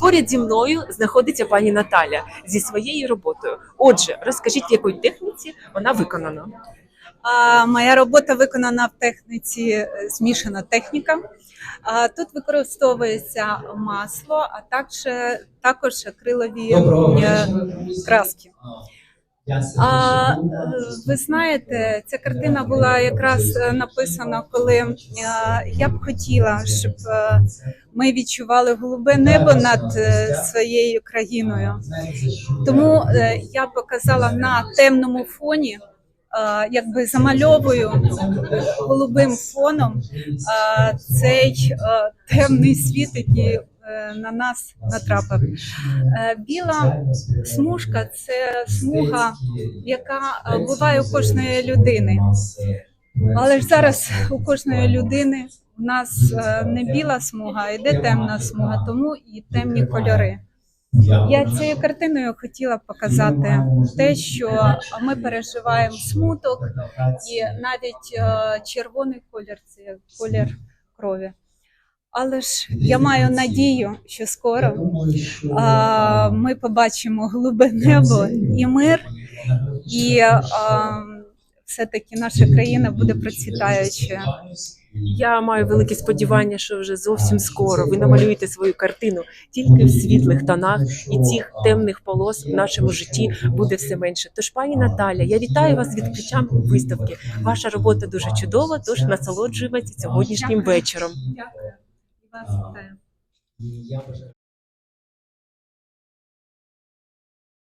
Поряд зі мною знаходиться пані Наталя зі своєю роботою. Отже, розкажіть, в якій техніці вона виконана. А, Моя робота виконана в техніці е, змішана техніка. А, Тут використовується масло, а також, також акрилові е, краски. А, е, ви знаєте, ця картина була якраз е, написана, коли е, я б хотіла, щоб ми відчували голубе небо над своєю країною. Тому я показала на темному фоні, якби замальовую голубим фоном цей темний світ, який на нас натрапив. Е, Біла смужка це смуга, яка е, буває у кожної людини. Але ж зараз у кожної людини у нас е, не біла смуга, а йде темна смуга, тому і темні кольори. Я цією картиною хотіла показати те, що ми переживаємо смуток, і навіть е, червоний колір це колір крові. Але ж я маю надію, що скоро е, ми побачимо голубе небо і мир, і е, все-таки наша країна буде процвітаючою. Я маю велике сподівання, що вже зовсім скоро ви намалюєте свою картину тільки в світлих тонах, і цих темних полос в нашому житті буде все менше. Тож, пані Наталя, я вітаю вас з відкриттям виставки. Ваша робота дуже чудова, тож насолоджуємося сьогоднішнім Дякую. Вечором. Дякую. І вас вітаю.